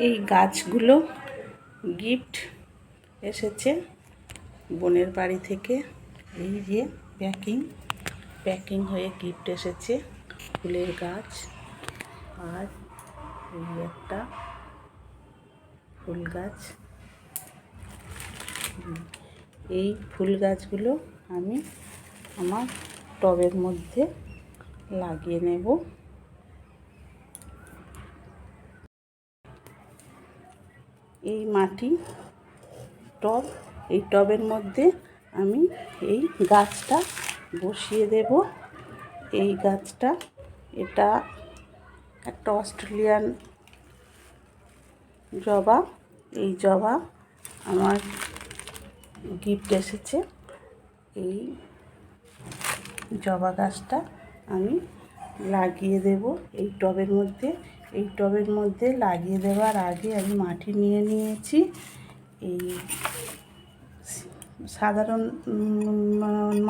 এই গাছগুলো গিফট এসেছে বোনের বাড়ি থেকে। এই যে প্যাকিং প্যাকিং হয়ে গিফট এসেছে ফুলের গাছ। আর এই একটা ফুল গাছ। এই ফুল গাছগুলো আমি আমার টবের মধ্যে লাগিয়ে নেব। এই মাটি টব, এই টবের মধ্যে আমি এই গাছটা বসিয়ে দেব। এই গাছটা, এটা একটা অস্ট্রেলিয়ান জবা। এই জবা আমার গিফট এসেছে। এই জবা গাছটা আমি লাগিয়ে দেব। এই টবের মধ্যে এই টবের মধ্যে লাগিয়ে দেওয়ার আগে আমি মাটি নিয়ে নিয়েছি। এই সাধারণ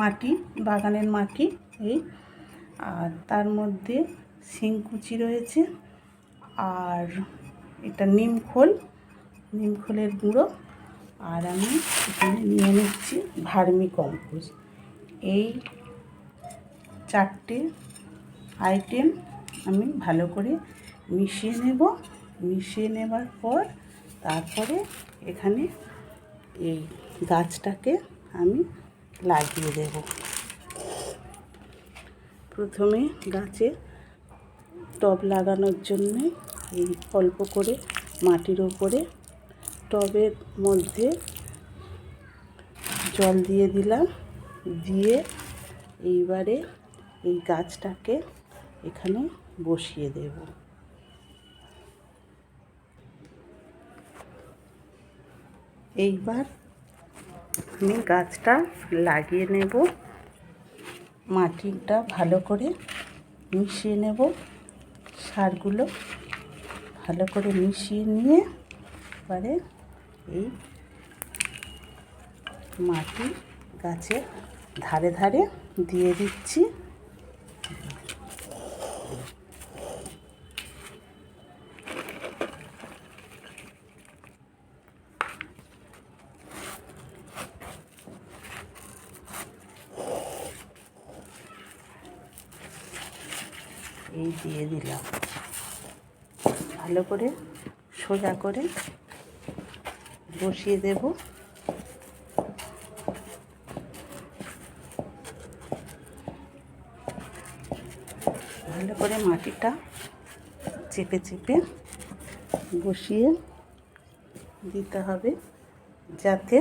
মাটি, বাগানের মাটি এই। আর তার মধ্যে শিংকুচি রয়েছে। আর এটা নিমখোল নিমখোলের গুঁড়ো। আর আমি এখানে নিয়ে নিচ্ছি ভার্মি কম্পোস্ট। এই চারটে আইটেম আমি ভালো করে মিশিয়ে নেব। মিশিয়ে নেবার পর তারপরে এখানে এই গাছটাকে আমি লাগিয়ে দেব। প্রথমে গাছে টব লাগানোর জন্য এই অল্প করে মাটির ওপরে টবের মধ্যে জল দিয়ে দিলাম। দিয়ে এইবারে এই গাছটাকে এখানে বসিয়ে দেব। এইবার আমি গাছটা লাগিয়ে নেব। মাটিটা ভালো করে মিশিয়ে নেব। সারগুলো ভালো করে মিশিয়ে নিয়ে পরে এই মাটি গাছের ধারে ধারে দিয়ে দিচ্ছি। এই দিয়ে দিলাম। ভালো করে সোজা করে বসিয়ে দেব। ভালো করে মাটিটা চেপে চেপে বসিয়ে দিতে হবে যাতে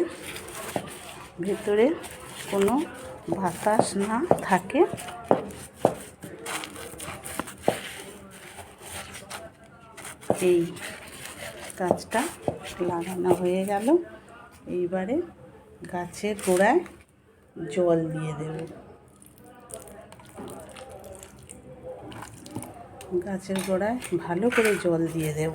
ভেতরে কোনো বাতাস না থাকে। এই গাছটা লাগানো হয়ে গেল। এইবারে গাছের গোড়ায় জল দিয়ে দেব। গাছের গোড়ায় ভালো করে জল দিয়ে দেব।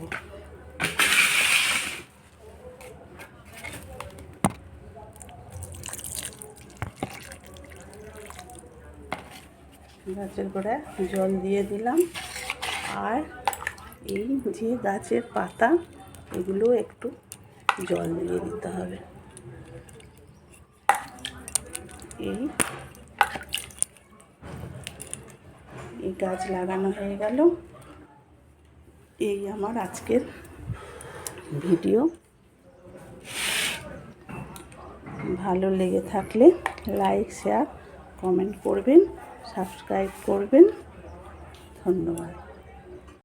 গাছের গোড়ায় জল দিয়ে দিলাম। আর এই যে গাছের পাতা, এগুলো একটু জল দিয়ে দিতে হবে। এই। এই গাছ লাগানো হয়ে গেল। এই আমার আজকের ভিডিও। ভালো লেগে থাকলে লাইক, শেয়ার, কমেন্ট করবেন, সাবস্ক্রাইব করবেন। ধন্যবাদ।